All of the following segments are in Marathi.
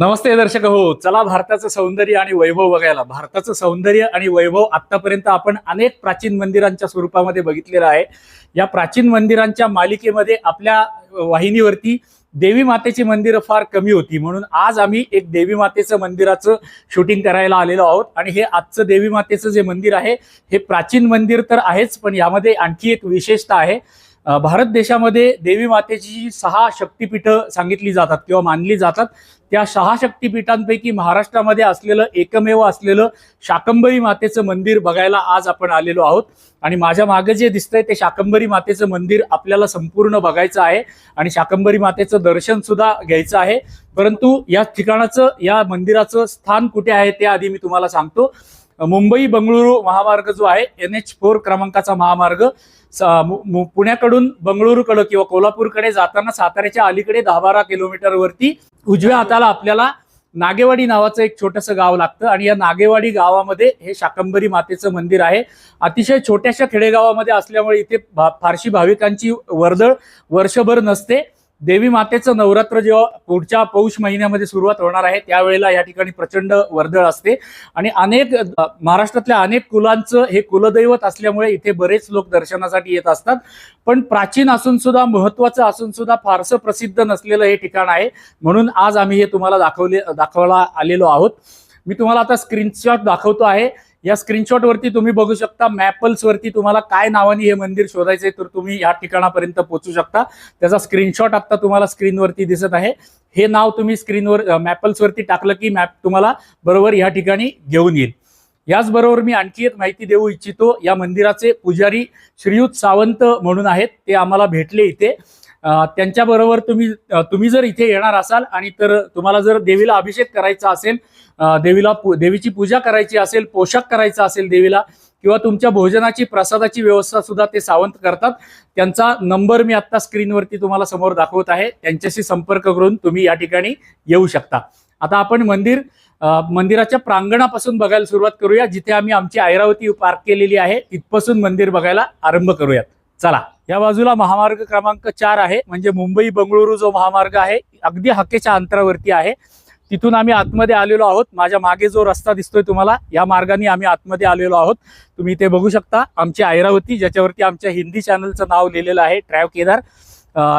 नमस्ते दर्शक हो चला भारताचं सौंदर्य आणि वैभव बघायला. भारताचं सौंदर्य आणि वैभव आतापर्यंत आपण अनेक प्राचीन मंदिरांच्या स्वरूपामध्ये बघितलेलं आहे. या प्राचीन मंदिरांच्या मालिकेमध्ये आपल्या वाहिनीवरती देवी मातेची मंदिरं फार कमी होती. म्हणून आज आम्ही एक देवी मातेचं मंदिराचं शूटिंग करायला आलेलो आहोत. आणि हे आजचं देवी मातेचं जे मंदिर आहे हे प्राचीन मंदिर तर आहेच पण यामध्ये आणखी एक विशेषता आहे. भारत देशामध्ये देवी मातेची जी सहा शक्तिपीठं सांगितली जातात किंवा मानली जातात त्या सहा शक्तिपीठांपैकी महाराष्ट्रामध्ये असलेलं एकमेव असलेलं शाकंबरी मातेचं मंदिर बघायला आज आपण आलेलो आहोत. आणि माझ्या मागे जे दिसतंय ते शाकंबरी मातेचं मंदिर आपल्याला संपूर्ण बघायचं आहे आणि शाकंबरी मातेचं दर्शन सुद्धा घ्यायचं आहे. परंतु या ठिकाणाचं या मंदिराचं स्थान कुठे आहे ते आधी मी तुम्हाला सांगतो. मुंबई बंगळुरू महामार्ग जो आहे एन एच फोर क्रमांकाचा महामार्ग मु- पुण्याकडून बंगळुरूकडे किंवा कोल्हापूरकडे जाताना साताऱ्याच्या अलीकडे दहा बारा किलोमीटरवरती उजव्या हाताला आपल्याला नागेवाडी नावाचं एक छोटंसं गाव लागतं आणि या नागेवाडी गावामध्ये हे शाकंबरी मातेचं मंदिर आहे. अतिशय छोट्याशा खेडेगावामध्ये असल्यामुळे इथे भा- फारशी भाविकांची वर्दळ वर्षभर नसते. देवी मातेचं नवरात्र जेव्हा पुढच्या पौष महिन्यामध्ये सुरुवात होणार आहे त्यावेळेला या ठिकाणी प्रचंड वर्दळ असते. आणि अनेक महाराष्ट्रातल्या अनेक कुलांचं हे कुलदैवत असल्यामुळे इथे बरेच लोक दर्शनासाठी येत असतात. पण प्राचीन असून सुद्धा महत्वाचं असून सुद्धा फारसं प्रसिद्ध नसलेलं हे ठिकाण आहे. म्हणून आज आम्ही हे तुम्हाला दाखवले दाखवायला आलेलो आहोत. मी तुम्हाला आता स्क्रीनशॉट दाखवतो आहे. या स्क्रीनशॉट वरती तुम्ही बघू शकता मॅपल्स वरती तुम्हाला काय नावाने हे मंदिर शोधायचंय तर तुम्ही या ठिकाणापर्यंत पोहोचू शकता. त्याचा स्क्रीनशॉट आता तुम्हाला स्क्रीनवरती दिसत आहे. हे नाव तुम्ही स्क्रीनवर मॅपल्सवरती टाकलं की मॅप तुम्हाला बरोबर या ठिकाणी घेऊन येईल. याचबरोबर मी आणखी एक माहिती देऊ इच्छितो या मंदिराचे पुजारी श्रीयुत सावंत म्हणून आहेत ते आम्हाला भेटले इथे. त्यांच्याबरोबर तुम्ही तुम्ही जर इथे येणार असाल आणि तर तुम्हाला जर देवीला अभिषेक करायचा असेल देवीला देवीची पूजा करायची असेल पोशाख करायचा असेल देवीला किंवा तुमच्या भोजनाची प्रसादाची व्यवस्था सुद्धा ते सावंत करतात त्यांचा नंबर मी आत्ता स्क्रीनवरती तुम्हाला समोर दाखवत आहे. त्यांच्याशी संपर्क करून तुम्ही या ठिकाणी येऊ शकता. आता आपण मंदिर मंदिराच्या प्रांगणापासून बघायला सुरुवात करूया. जिथे आम्ही आमची ऐरावती पार्क केलेली आहे तिथपासून मंदिर बघायला आरंभ करूयात. चला या बाजूला महामार्ग क्रमांक चार आहे म्हणजे मुंबई बंगळुरू जो महामार्ग आहे अगदी हक्केच्या अंतरावरती आहे. तिथून आम्ही आतमध्ये आलेलो आहोत. माझ्या मागे जो रस्ता दिसतोय तुम्हाला या मार्गाने आम्ही आतमध्ये आलेलो आहोत. तुम्ही इथे बघू शकता आमची ऐरावती ज्याच्यावरती आमच्या हिंदी चॅनलचं नाव लिहिलेलं आहे ट्रॅव केदार.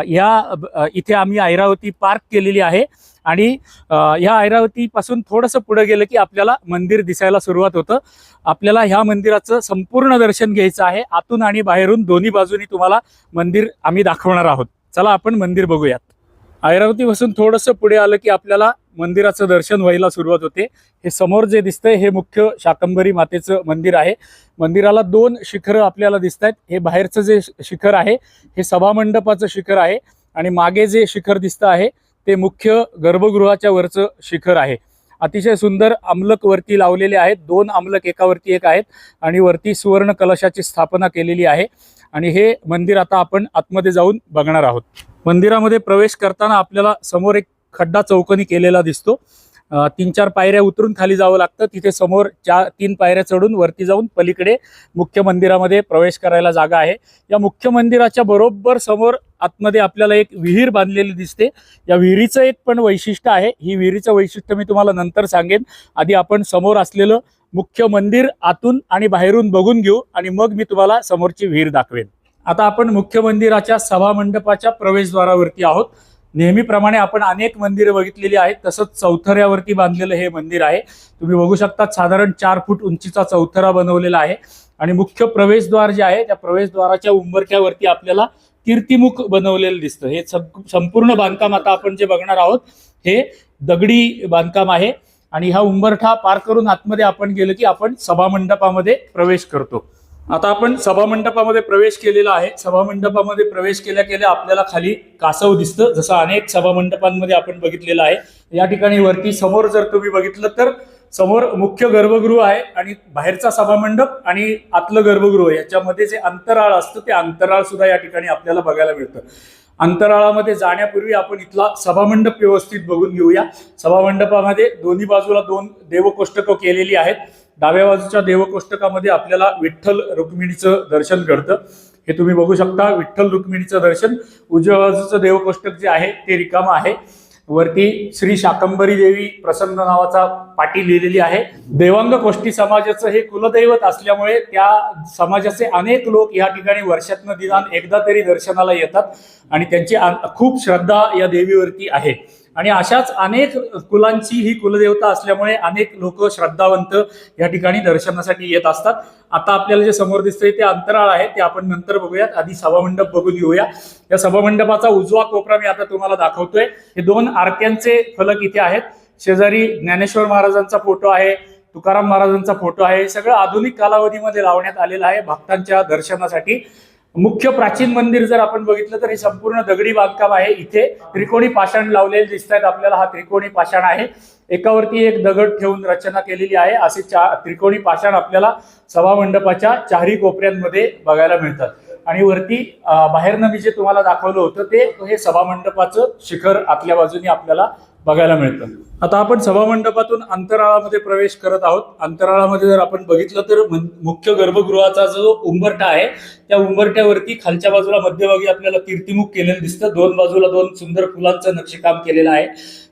या इथे आम्ही ऐरावती पार्क केलेली आहे. आणि ह्या ऐरावतीपासून थोडंसं पुढे गेलं की आपल्याला मंदिर दिसायला सुरुवात होतं. आपल्याला ह्या मंदिराचं संपूर्ण दर्शन घ्यायचं आहे. आतून आणि बाहेरून दोन्ही बाजूनी तुम्हाला मंदिर आम्ही दाखवणार आहोत. चला आपण मंदिर बघूयात. ऐरावतीपासून थोडंसं पुढे आलं की आपल्याला मंदिराचं दर्शन व्हायला सुरुवात होते. हे समोर जे दिसतंय हे मुख्य शाकंभरी मातेचं मंदिर आहे. मंदिराला दोन शिखरं आपल्याला दिसत आहेत हे बाहेरचं जे शिखर आहे हे सभामंडपाचं शिखर आहे. आणि मागे जे शिखर दिसतं आहे ते मुख्य गर्भगृहाच्या वरचं शिखर आहे. अतिशय सुंदर अमलक वरती लावलेले आहेत. दोन अमलक एकावरती एक आहेत आणि वरती सुवर्ण कलशाची स्थापना केलेली आहे. आणि हे मंदिर आता आपण आतमध्ये जाऊन बघणार आहोत. मंदिरामध्ये प्रवेश करताना आपल्याला समोर एक खड्डा चौकनी केलेला दिसतो. तीन चार पायऱ्या उतरून खाली जावं लागतं. तिथे समोर चार तीन पायऱ्या चढून वरती जाऊन पलीकडे मुख्य मंदिरामध्ये प्रवेश करायला जागा आहे. या मुख्य मंदिराच्या बरोबर समोर आतमध्ये आपल्याला एक विहीर बांधलेली दिसते. या विहिरीचं एक पण वैशिष्ट्य आहे. ही विहिरीचं वैशिष्ट्य मी तुम्हाला नंतर सांगेन. आधी आपण समोर असलेलं मुख्य मंदिर आतून आणि बाहेरून बघून घेऊ आणि मग मी तुम्हाला समोरची विहीर दाखवेन. आता आपण मुख्य मंदिराच्या सभा मंडपाच्या प्रवेशद्वारावरती आहोत. नेहमीप्रमाणे आपण अनेक मंदिरं बघितलेली आहेत. तसंच चौथऱ्यावरती बांधलेलं हे मंदिर आहे. तुम्ही बघू शकता साधारण चार फूट उंचीचा चौथरा बनवलेला आहे. आणि मुख्य प्रवेशद्वार जे आहे त्या प्रवेशद्वाराच्या उंबरठ्यावरती आपल्याला कीर्तिमुख बनवलेलं दिसतं. हे संपूर्ण बांधकाम आता आपण जे बघणार आहोत हे दगडी बांधकाम आहे. आणि हा उंबरठा पार करून आतमध्ये आपण गेलो की आपण सभामंडपामध्ये प्रवेश करतो. आता आपण सभामंडपामध्ये प्रवेश केलेला आहे. सभामंडपामध्ये प्रवेश केल्या केल्या आपल्याला खाली कासव दिसतं. जसं अनेक सभामंडपांमध्ये आपण बघितलेलं आहे. या ठिकाणी वरती समोर जर तुम्ही बघितलं तर समोर मुख्य गर्भगृह आहे आणि बाहेरचा सभामंडप आणि आतलं गर्भगृह याच्यामध्ये जे अंतराळ असतं ते अंतराळ सुद्धा या ठिकाणी आपल्याला बघायला मिळतं. अंतराळामध्ये जाण्यापूर्वी आपण इथला सभामंडप व्यवस्थित बघून घेऊया. सभामंडपामध्ये दोन्ही बाजूला दोन देवकोष्टकं केलेली आहेत. डाव्या बाजूच्या देवकोष्टकामध्ये आपल्याला विठ्ठल रुक्मिणीचं दर्शन घडतं. हे तुम्ही बघू शकता विठ्ठल रुक्मिणीचं दर्शन. उजव्या बाजूचं देवकोष्टक जे आहे ते रिकामं आहे. वरती श्री शाकंबरी देवी प्रसन्न नावाचा पाटी लिहिलेली आहे. देवांग कोष्टी समाजाचं हे कुलदैवत असल्यामुळे त्या समाजाचे अनेक लोक या ठिकाणी वर्षातनं निदान एकदा तरी दर्शनाला येतात आणि त्यांची खूप श्रद्धा या देवीवरती आहे. आणि अशाच अनेक कुलांची ही कुलदेवता असल्यामुळे अनेक लोक श्रद्धावंत या ठिकाणी दर्शनासाठी येत असतात. आता आपल्याला जे समोर दिसतंय ते अंतराळ आहे ते आपण नंतर बघूयात. आधी सभामंडप बघून घेऊया. या सभामंडपाचा उजवा कोपरा मी आता तुम्हाला दाखवतोय. हे दोन आरत्यांचे फलक इथे आहेत. शेजारी ज्ञानेश्वर महाराजांचा फोटो आहे तुकाराम महाराजांचा फोटो आहे. हे सगळं आधुनिक कालावधीमध्ये लावण्यात आलेलं आहे भक्तांच्या दर्शनासाठी. मुख्य प्राचीन मंदिर जर आपण बघितलं तर हे संपूर्ण दगडी बांधकाम आहे. इथे त्रिकोणी पाषाण लावलेले दिसत आहेत आपल्याला. हा त्रिकोणी पाषाण आहे. एकावरती एक दगड ठेवून रचना केलेली आहे. असे चा त्रिकोणी पाषाण आपल्याला सभामंडपाच्या चारही कोपऱ्यांमध्ये बघायला मिळतात. आणि वरती बाहेरनं मी जे तुम्हाला दाखवलं होतं ते हे सभामंडपाचं शिखर आतल्या बाजूने आपल्याला बघायला मिळतं. आता आपण सभामंडपातून अंतराळामध्ये प्रवेश करत आहोत. अंतराळामध्ये जर आपण बघितलं तर मुख्य गर्भगृहाचा जो उंबरठा आहे त्या उंबरट्यावरती खालच्या बाजूला मध्यभागी आपल्याला कीर्तिमुख केलेलं दिसतं. दोन बाजूला दोन सुंदर फुलांचं नक्षीकाम केलेलं आहे.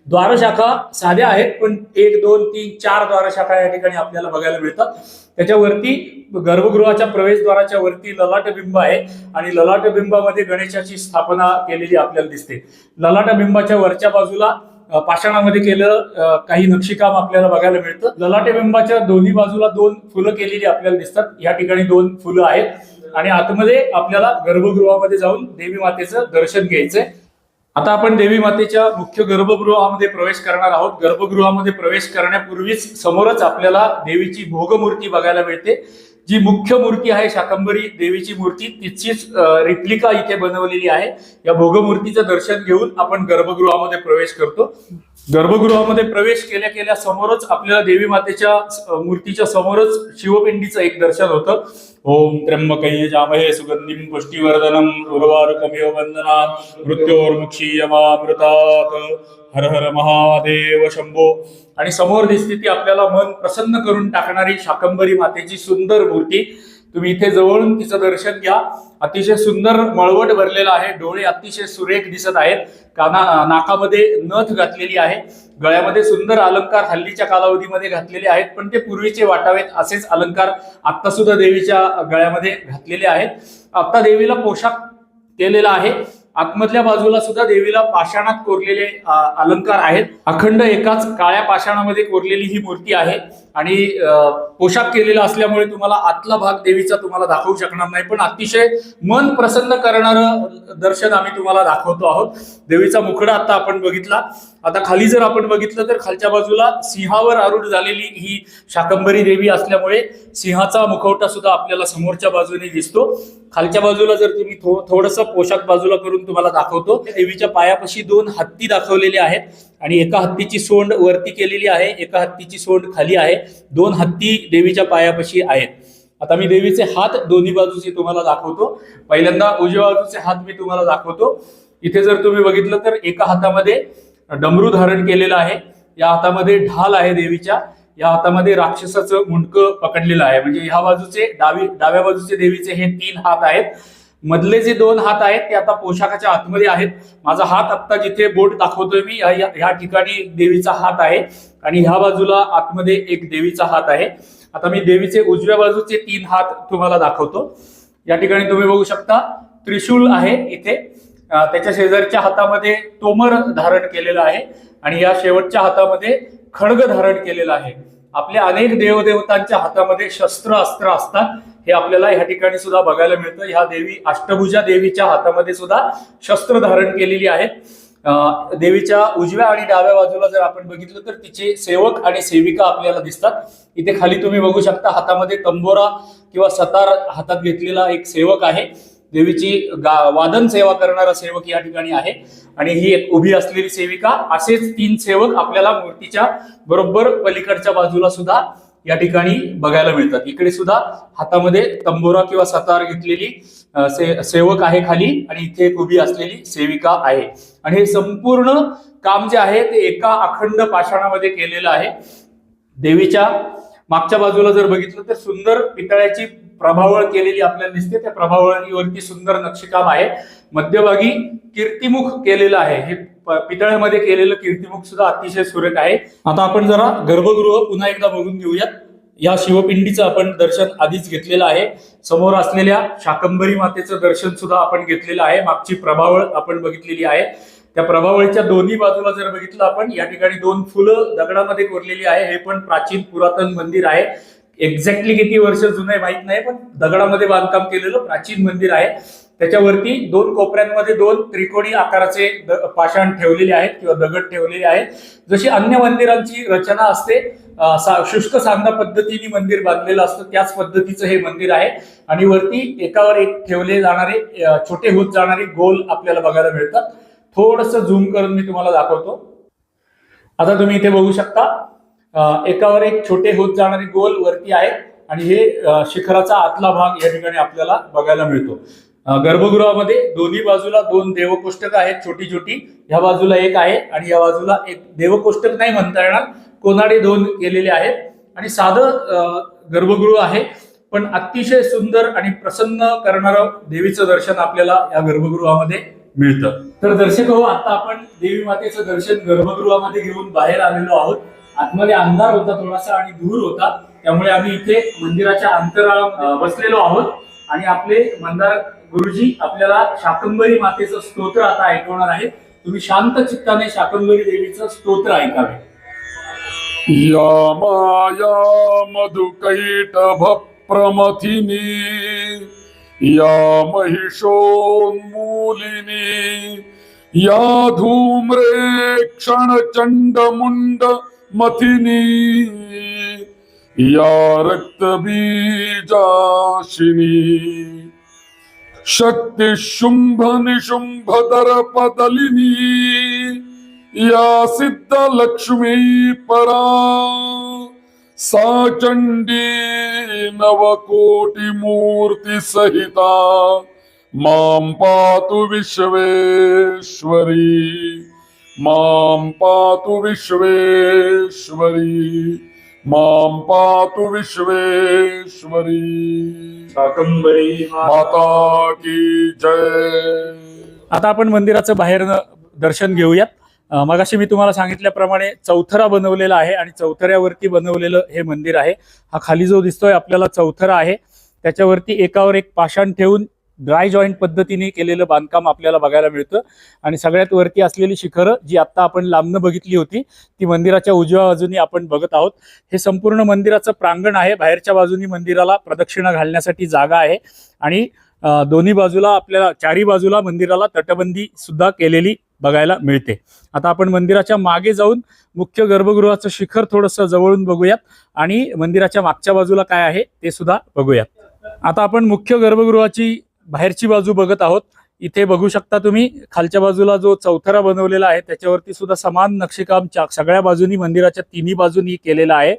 द्वारशाखा साध्या आहेत पण एक दोन तीन चार द्वारशाखा या ठिकाणी आपल्याला बघायला मिळतात. त्याच्यावरती गर्भगृहाच्या प्रवेशद्वाराच्या वरती ललाटबिंब आहे आणि ललाटबिंबामध्ये गणेशाची स्थापना केलेली आपल्याला दिसते. ललाटबिंबाच्या वरच्या बाजूला पाषाणामध्ये केलं काही नक्षीकाम आपल्याला बघायला मिळतं. ललाटबिंबाच्या दोन्ही बाजूला दोन फुलं केलेली आपल्याला दिसतात. या ठिकाणी दोन फुलं आहेत. आणि आतमध्ये आपल्याला गर्भगृहामध्ये जाऊन देवी मातेचं दर्शन घ्यायचंय. आता आपण देवी मातेच्या मुख्य गर्भगृहामध्ये प्रवेश करणार आहोत. गर्भगृहामध्ये प्रवेश करण्यापूर्वीच समोरच आपल्याला देवीची भोगमूर्ती बघायला मिळते. जी मुख्य मूर्ती आहे शाकंबरी देवीची मूर्ती तिचीच रिप्लिका इथे बनवलेली आहे. या भोगमूर्तीचं दर्शन घेऊन आपण गर्भगृहामध्ये प्रवेश करतो. गर्भगृहामध्ये प्रवेश केल्या केल्या समोरच आपल्याला देवी मातेच्या मूर्तीच्या समोरच शिवपिंडीचं एक दर्शन होतं. ओम त्र्यंबकै जामहे सुगंधिम पुष्टिवर्धनम उर्वारुकमिव वंदना मृत्योर्मुक्षीयमामृतात हर हर महादेव शंभो। आणि समोर दिसते ती आपल्याला मन प्रसन्न करून टाकणारी शाकंबरी मातेची सुंदर मूर्ती तुम्ही इथे जवळून तिचं दर्शन घ्या. अतिशय सुंदर मळवट भरलेला आहे. डोळे अतिशय सुरेख दिसत आहेत. काना नाकामध्ये नथ घातलेली आहे. गळ्यामध्ये सुंदर अलंकार हल्लीच्या कालावधीमध्ये घातलेले आहेत. पण ते पूर्वीचे वाटावेत असेच अलंकार आता सुद्धा देवीच्या गळ्यामध्ये घातलेले आहेत. आता देवीला पोशाख केलेला आहे. आतमधल्या बाजूला सुद्धा देवीला पाषाणात कोरलेले अलंकार आहेत. अखंड एकाच काळ्या पाषाणामध्ये कोरलेली ही मूर्ती आहे. आणि पोशाख केलेला असल्यामुळे तुम्हाला आतला भाग देवीचा तुम्हाला दाखवू शकणार नाही. पण अतिशय मन प्रसन्न करणारं दर्शन आम्ही तुम्हाला दाखवतो आहोत. देवीचा मुखडा आता आपण बघितला. आता खाली जर आपण बघितलं तर खालच्या बाजूला सिंहावर आरूढ झालेली ही शाकंबरी देवी असल्यामुळे सिंहाचा मुखवटा सुद्धा आपल्याला समोरच्या बाजूने दिसतो. खालच्या बाजूला जर तुम्ही थो थोडस पोशाख बाजूला करून तुम्हाला दाखवतो. देवीच्या पायापाशी दोन हत्ती दाखवलेले आहेत आणि एका हत्तीची सोंड वरती केलेली आहे एका हत्तीची सोंड खाली आहे. दोन हत्ती देवीच्या पायापाशी आहेत. आता मी देवीचे हात दोन्ही बाजूचे तुम्हाला दाखवतो. पहिल्यांदा उजव्या बाजूचे हात मी तुम्हाला दाखवतो. इथे जर तुम्ही बघितलं तर एका हातामध्ये डमरू धारण केलेलं आहे. या हातामध्ये ढाल आहे देवीच्या. या हातामध्ये राक्षसाचं मुंडकं पकडलेलं आहे. म्हणजे ह्या बाजूचे डावी डाव्या बाजूचे देवीचे हे तीन हात आहेत. मधले जे दोन हात आहेत ते आता पोशाखाच्या आतमध्ये आहेत. माझा हात आत्ता जिथे बोट दाखवतोय मी या- ह्या ठिकाणी देवीचा हात आहे. आणि ह्या बाजूला आतमध्ये एक देवीचा हात आहे. आता मी देवीचे उजव्या बाजूचे तीन हात तुम्हाला दाखवतो. या ठिकाणी तुम्ही बघू शकता त्रिशूल आहे इथे. त्याच्या शेजारच्या हातामध्ये तोमर धारण केलेलं आहे. आणि या शेवटच्या हातामध्ये खडग धारण केलेलं आहे. आपल्या अनेक देवदेवतांच्या हातामध्ये शस्त्र अस्त्र असतात. हे आपल्याला या ठिकाणी सुद्धा बघायला मिळतं. ह्या देवी अष्टभुजा देवीच्या हातामध्ये सुद्धा शस्त्र धारण केलेली आहेत. देवीच्या उजव्या आणि डाव्या बाजूला जर आपण बघितलं तर तिचे सेवक आणि सेविका आपल्याला दिसतात. इथे खाली तुम्ही बघू शकता हातामध्ये तंबोरा किंवा सतार हातात घेतलेला एक सेवक आहे. देवीची गा- वादन सेवा करणारा सेवक या ठिकाणी आहे. आणि ही एक उभी असलेली सेविका असेच तीन सेवक आपल्याला मूर्तीच्या बरोबर पलीकडच्या बाजूला सुद्धा या ठिकाणी बघायला मिळतात. इकडे सुद्धा हातामध्ये तंबोरा किंवा सतार घेतलेली से, सेवक आहे खाली आणि इथे एक उभी असलेली सेविका आहे. आणि हे संपूर्ण काम जे आहे ते एका अखंड पाषाणामध्ये केलेलं आहे. देवीच्या मागच्या बाजूला जर बघितलं तर सुंदर पितळ्याची प्रभावळ केलेली आपल्याला दिसते. त्या प्रभावळीवरती सुंदर नक्षीकाम आहे. मध्यभागी कीर्तिमुख केलेलं आहे. हे पितळ्यामध्ये केलेलं कीर्तिमुख सुद्धा अतिशय सुरेख आहे. आता आपण जरा गर्भगृह पुन्हा एकदा बघून घेऊयात. या शिवपिंडीचं आपण दर्शन आधीच घेतलेलं आहे. समोर असलेल्या शाकंभरी मातेचं दर्शन सुद्धा आपण घेतलेलं आहे. मागची प्रभावळ आपण बघितलेली आहे. त्या प्रभावळीच्या दोन्ही बाजूला जर बघितलं आपण या ठिकाणी दोन फुलं दगडामध्ये कोरलेली आहे. हे पण प्राचीन पुरातन मंदिर आहे. एक्झॅक्टली किती वर्ष जुनं आहे माहीत नाही पण दगडामध्ये बांधकाम केलेलं प्राचीन मंदिर आहे. त्याच्यावरती दोन कोपऱ्यांमध्ये दोन त्रिकोणी आकाराचे पाषाण ठेवलेले आहेत किंवा दगड ठेवलेले आहेत. जशी अन्य मंदिरांची रचना असते सा- शुष्क सांगा पद्धतीने मंदिर बांधलेलं असतं त्याच पद्धतीचं हे मंदिर आहे. आणि वरती एकावर एक ठेवले जाणारे छोटे होत जाणारे गोल आपल्याला बघायला मिळतात. थोडस झूम करून मी तुम्हाला दाखवतो. आता तुम्ही इथे बघू शकता एकावर एक छोटे होत जाणारे गोल वरती आहेत. आणि हे शिखराचा आतला भाग या ठिकाणी आपल्याला बघायला मिळतो. गर्भगृहामध्ये दोन्ही बाजूला दोन देवकोष्टक आहेत छोटी छोटी. या बाजूला एक आहे आणि या बाजूला एक देवकोष्टक नाही म्हणता येणार. कोनाडे दोन केलेले आहेत. आणि साधं गर्भगृह आहे. पण अतिशय सुंदर आणि प्रसन्न करणारं देवीचं दर्शन आपल्याला या गर्भगृहामध्ये मिळतं. तर दर्शक हो आता आपण देवी मातेचं दर्शन गर्भगृहामध्ये घेऊन बाहेर आलेलो आहोत. आतमध्ये अंधार होता थोडासा आणि धूर होता. त्यामुळे आम्ही इथे मंदिराच्या अंतराळात बसलेलो आहोत. आणि आपले मंदार गुरुजी आपल्याला शाकंभरी मातेचं स्तोत्र आता ऐकवणार आहे तुम्ही शांत चित्ताने शाकंभरी देवीचं स्तोत्र ऐकावे. या माया मधुकैटभ प्रमथिनी या महिषोन्मूलिनी या धूम्रे क्षणचण्डमुण्ड मथिनी या रक्तबीजाशिनी शक्ती शुंभ निशुंभ या सिद्ध लक्ष्मी परा सा चंडी नवकोटी मूर्ती सहिता मां पातु विश्वेश्वरी मां पातु विश्वेश्वरी। मां पातु विश्वेश्वरी। शाकंभरी माता की जय। आता आपण मंदिराचं बाहेर दर्शन घेऊयात. अं, मगाशी मी तुम्हाला सांगितल्याप्रमाणे चौथरा बनवलेला आहे आणि चौथऱ्यावरती बनवलेलं हे मंदिर आहे. हा खाली जो दिसतोय आपल्याला चौथरा आहे. त्याच्यावरती एकावर एक पाषाण ठेवून ड्राय जॉईंट पद्धतीने केलेलं बांधकाम आपल्याला बघायला मिळतं. आणि सगळ्यात वरती असलेली शिखरं जी आत्ता आपण लांबनं बघितली होती ती मंदिराच्या उजव्या बाजूनी आपण बघत आहोत. हे संपूर्ण मंदिराचं प्रांगण आहे. बाहेरच्या बाजूनी मंदिराला प्रदक्षिणा घालण्यासाठी जागा आहे. आणि दोन्ही बाजूला आपल्याला चारी बाजूला मंदिराला तटबंदी सुद्धा केलेली बघायला मिळते. आता आपण मंदिराच्या मागे जाऊन मुख्य गर्भगृहाचं शिखर थोडंसं जवळून बघूयात. आणि मंदिराच्या मागच्या बाजूला काय आहे ते सुद्धा बघूयात. आता आपण मुख्य गर्भगृहाची बाहेरची बाजू बघत आहोत. इथे बघू शकता तुम्ही खालच्या बाजूला जो चौथरा बनवलेला आहे त्याच्यावरती सुद्धा समान नक्षीकाम सगळ्या बाजूनी मंदिराच्या तिन्ही बाजूनी केलेलं आहे.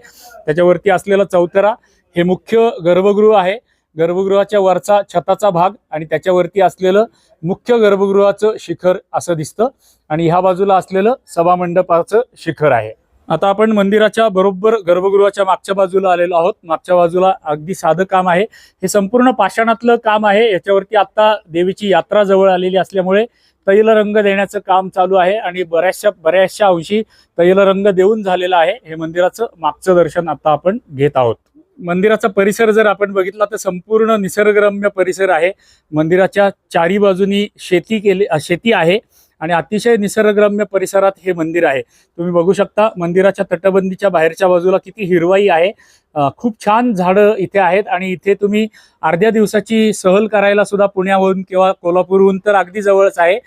त्याच्यावरती असलेला चौथरा हे मुख्य गर्भगृह आहे. गर्भगृहाच्या वरचा छताचा भाग आणि त्याच्यावरती असलेलं मुख्य गर्भगृहाचं शिखर असं दिसतं. आणि ह्या बाजूला असलेलं सभामंडपाचं शिखर आहे. आता आपण मंदिराच्या बरोबर गर्भगृहाच्या मागच्या बाजूला आलेलो आहोत. मागच्या बाजूला अगदी साधं काम आहे. हे संपूर्ण पाषाणातलं काम आहे. याच्यावरती आत्ता देवीची यात्रा जवळ आलेली असल्यामुळे तैल रंग देण्याचं काम चालू आहे आणि बऱ्याचशा बऱ्याचशा अंशी तैल रंग देऊन झालेलं आहे. हे मंदिराचं मागचं दर्शन आता आपण घेत आहोत. मंदिराचा परिसर जर आपण बघितला तर संपूर्ण निसर्गरम्य परिसर आहे. मंदिराच्या चारी बाजूनी शेती केली शेती आहे. आणि अतिशय निसर्गरम्य परिसरात हे मंदिर आहे. तुम्ही बघू शकता मंदिराच्या तटबंदीच्या बाहेरच्या बाजूला किती हिरवाई आहे. खूप छान झाडं इथे आहेत आणि इथे तुम्ही अर्ध्या दिवसाची सहल करायला सुद्धा पुण्याहून किंवा कोल्हापूरहून तर अगदी जवळच आहे.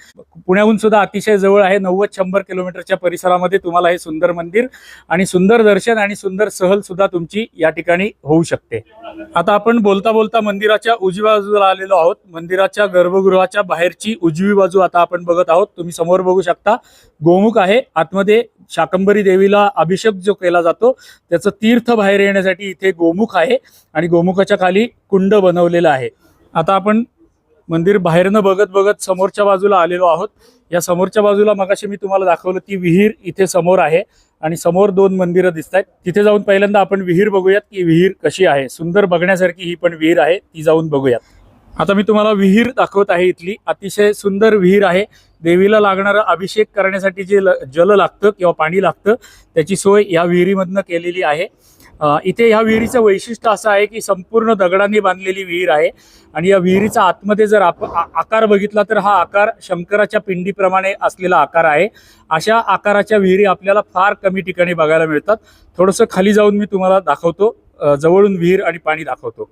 पुण्याहून सुद्धा अतिशय जवळ आहे. नव्वद शंभर किलोमीटरच्या परिसरामध्ये तुम्हाला हे सुंदर मंदिर आणि सुंदर दर्शन आणि सुंदर सहल सुद्धा तुमची या ठिकाणी होऊ शकते. आता आपण बोलता बोलता मंदिराच्या उजव्या बाजूला आलेलो आहोत. मंदिराच्या गर्भगृहाच्या बाहेरची उजवी बाजू आता आपण बघत आहोत. तुम्ही समोर बघू शकता. गोमुख आहे. आतमध्ये शाकंभरी देवीला अभिषेक जो केला जातो त्याचं तीर्थ बाहेर येण्यासाठी इथे गोमुख आहे आणि गोमुखाच्या खाली कुंड बनवलेलं आहे. आता आपण मंदिर बाहेरनं बघत बघत समोरच्या बाजूला आलेलो आहोत. या समोरच्या बाजूला मगाशी मी तुम्हाला दाखवलं ती विहीर इथे समोर आहे आणि समोर दोन मंदिरं दिसत आहेत तिथे जाऊन पहिल्यांदा आपण विहीर बघूयात की विहीर कशी आहे. सुंदर बघण्यासारखी ही पण विहीर आहे. ती जाऊन बघूयात. आता मी तुम्हाला विहीर दाखवत आहे इथली. अतिशय सुंदर विहीर आहे. देवीला लागणारं अभिषेक करण्यासाठी जे ल- जल लागतं किंवा पाणी लागतं त्याची सोय या विहिरीमधनं केलेली आहे. इथे ह्या विहिरीचं वैशिष्ट्य असं आहे की संपूर्ण दगडांनी बांधलेली विहीर आहे आणि या विहिरीचा आतमध्ये जर आप आकार बघितला तर हा आकार शंकराच्या पिंडीप्रमाणे असलेला आकार आहे. अशा आकाराच्या विहिरी आपल्याला फार कमी ठिकाणी बघायला मिळतात. थोडंसं खाली जाऊन मी तुम्हाला दाखवतो. जवळून विहीर आणि पाणी दाखवतो.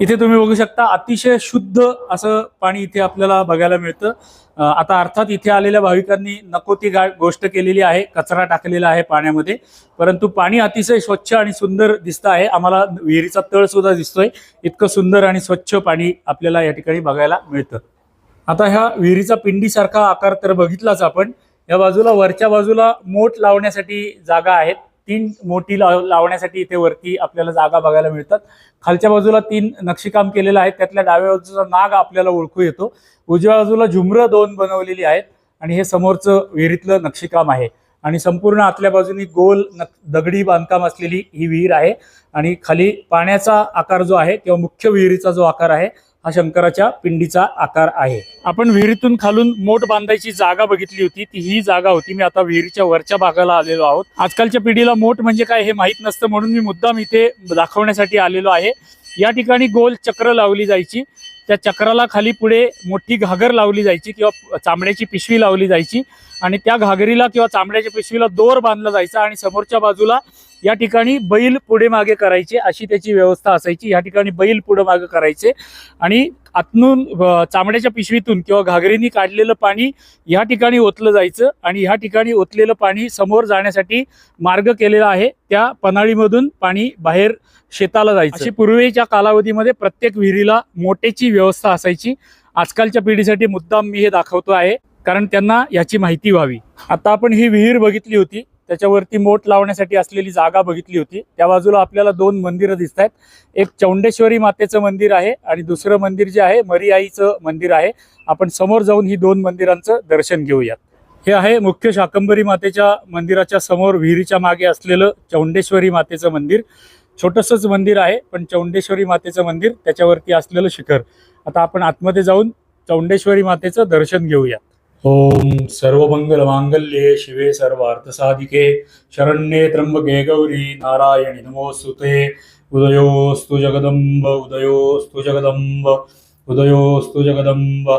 इथे तुम्ही बघू शकता अतिशय शुद्ध असं पाणी इथे आपल्याला बघायला मिळतं. आता अर्थात इथे आलेल्या भाविकांनी नको ती गा गोष्ट केलेली आहे कचरा टाकलेला आहे पाण्यामध्ये. परंतु पाणी अतिशय स्वच्छ आणि सुंदर दिसतं आहे. आम्हाला विहिरीचा तळ सुद्धा दिसतोय. इतकं सुंदर आणि स्वच्छ पाणी आपल्याला या ठिकाणी बघायला मिळतं. आता ह्या विहिरीचा पिंडीसारखा आकार तर बघितलाच आपण. या बाजूला वरच्या बाजूला मोठ लावण्यासाठी जागा आहेत. तीन मोठी लाव लावण्यासाठी इथे वरती आपल्याला जागा बघायला मिळतात. खालच्या बाजूला तीन नक्षीकाम केलेलं आहे. त्यातल्या डाव्या बाजूचा नाग आपल्याला ओळखू येतो. उजव्या बाजूला झुमरं दोन बनवलेली आहेत आणि हे समोरचं विहिरीतलं नक्षीकाम आहे. आणि संपूर्ण आतल्या बाजूनी गोल नक दगडी बांधकाम असलेली ही विहीर आहे. आणि खाली पाण्याचा आकार जो आहे किंवा मुख्य विहिरीचा जो आकार आहे हा शंकराच्या पिंडीचा आकार आहे. आपण विहिरीतून खालून मोठ बांधायची जागा बघितली होती. ती ही जागा होती. मी आता विहिरीच्या वरच्या भागाला आलेलो आहोत. आजकालच्या पिढीला मोठ म्हणजे काय हे माहीत नसतं म्हणून मी मुद्दाम इथे दाखवण्यासाठी आलेलो आहे. या ठिकाणी गोल चक्र लावली जायची. त्या चक्राला खाली पुढे मोठी घागर लावली जायची किंवा चामड्याची पिशवी लावली जायची आणि त्या घागरीला किंवा चामड्याच्या पिशवीला दोर बांधला जायचा आणि समोरच्या बाजूला या ठिकाणी बैल पुढे मागे करायचे अशी त्याची व्यवस्था असायची. या ठिकाणी बैल पुढे मागे करायचे. आणि आतून चामड्याच्या पिशवीतून किंवा घागरीनी काढलेलं पाणी या ठिकाणी ओतलं जायचं आणि ह्या ठिकाणी ओतलेलं पाणी समोर जाण्यासाठी मार्ग केलेला आहे. त्या पन्हाळीमधून पाणी बाहेर शेताला जायचं. अशी पूर्वीच्या कालावधीमध्ये प्रत्येक विहिरीला मोटेची व्यवस्था असायची. आजकालच्या पिढीसाठी मुद्दाम मी हे दाखवतो आहे कारण त्यांना याची माहिती व्हावी. आता आपण ही विहीर बघितली होती. त्याच्यावरती मोठ लावण्यासाठी असलेली जागा बघितली होती. त्या बाजूला आपल्याला दोन मंदिरं दिसत आहेत एक चौंडेश्वरी मातेचं मंदिर आहे आणि दुसरं मंदिर जे आहे मरिआईचं मंदिर आहे. आपण समोर जाऊन ही दोन मंदिरांचं दर्शन घेऊयात. हे आहे मुख्य शाकंभरी मातेच्या मंदिराच्या समोर विहिरीच्या मागे असलेलं चौंडेश्वरी मातेचं मंदिर. छोटंसंच मंदिर आहे पण चौंडेश्वरी मातेचं मंदिर त्याच्यावरती असलेलं शिखर. आता आपण आतमध्ये जाऊन चौंडेश्वरी मातेचं दर्शन घेऊयात. ओम सर्वमंगल मांगल्ये शिवे सर्वार्थसाधिके शरण्ये त्र्यंबके गौरी नारायणी नमोस्तुते उदयोस्तु जगदंब उदयोस्तु जगदंब उदयोस्तु जगदंब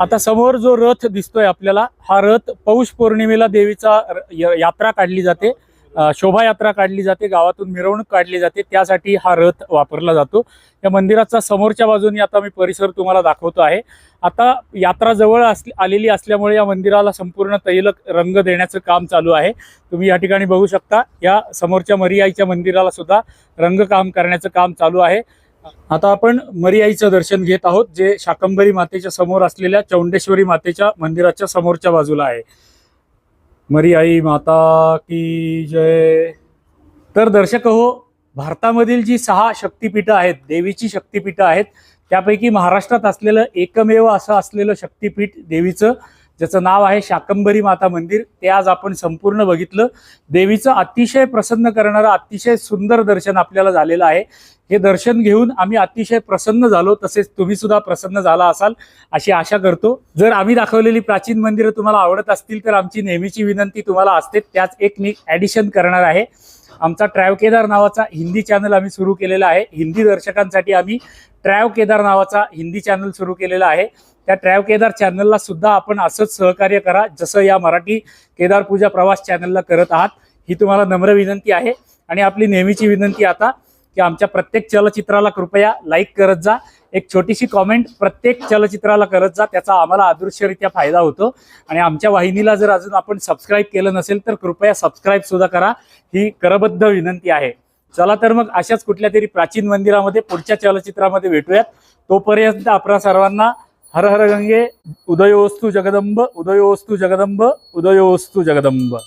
आता समोर जो रथ दिसतोय आपल्याला हा रथ पौष पौर्णिमेला देवीचा यात्रा काढली जाते. शोभायात्रा काढली जाते गावातून मिरवणूक काढली जाते त्यासाठी हा रथ वापरला जातो. या मंदिराचा समोरच्या बाजूने आता मी परिसर तुम्हाला दाखवतो आहे. आता यात्रा जवळ अस आलेली असल्यामुळे या मंदिराला संपूर्ण तैलक रंग देण्याचं काम चालू आहे. तुम्ही या ठिकाणी बघू शकता या समोरच्या मरियाईच्या मंदिराला सुद्धा रंगकाम करण्याचं काम चालू आहे. आता आपण मरियाईचं दर्शन घेत आहोत जे शाकंभरी मातेच्या समोर असलेल्या चौंडेश्वरी मातेच्या मंदिराच्या समोरच्या बाजूला आहे. मरी आई माता की जय. तर दर्शक हो भारतामधील जी सहा शक्तिपीठं आहेत देवीची शक्तिपीठं आहेत त्यापैकी महाराष्ट्रात असलेलं एकमेव असं असलेलं शक्तिपीठ देवीचं ज्याचं नाव आहे शाकंभरी माता मंदिर ते आज आपण संपूर्ण बघितलं. देवीचं अतिशय प्रसन्न करणारं अतिशय सुंदर दर्शन आपल्याला झालेलं आहे. हे दर्शन घेऊन आम्ही अतिशय प्रसन्न झालो तसेच तुम्ही सुद्धा प्रसन्न झाला असाल अशी आशा करतो. जर आम्ही दाखवलेली प्राचीन मंदिरं तुम्हाला आवडत असतील तर आमची नेहमीची विनंती तुम्हाला असते. त्याच एक मी ॲडिशन करणार आहे. आमचा ट्रॅव केदार नावाचा हिंदी चॅनल आम्ही सुरू केलेला आहे. हिंदी दर्शकांसाठी आम्ही ट्रॅव केदार नावाचा हिंदी चॅनल सुरू केलेला आहे. त्या ट्रॅव केदार चॅनलला सुद्धा आपण असंच सहकार्य करा जसं या मराठी केदार पूजा प्रवास चॅनलला करत आहात ही तुम्हाला नम्र विनंती आहे. आणि आपली नेहमीची विनंती आता की आमच्या प्रत्येक चलचित्राला कृपया लाईक करत जा. एक छोटीशी कॉमेंट प्रत्येक चलचित्राला करत जा त्याचा आम्हाला अदृश्यरित्या फायदा होतो. आणि आमच्या वाहिनीला जर अजून आपण सबस्क्राईब केलं नसेल तर कृपया सबस्क्राईब सुद्धा करा. ही करबद्ध विनंती आहे. चला तर मग अशाच कुठल्या तरी प्राचीन मंदिरामध्ये पुढच्या चलचित्रामध्ये भेटूयात. तोपर्यंत आपल्या सर्वांना हर हर गंगे उदयोस्तु जगदंब उदयोस्तु जगदंब उदयोस्तु जगदंब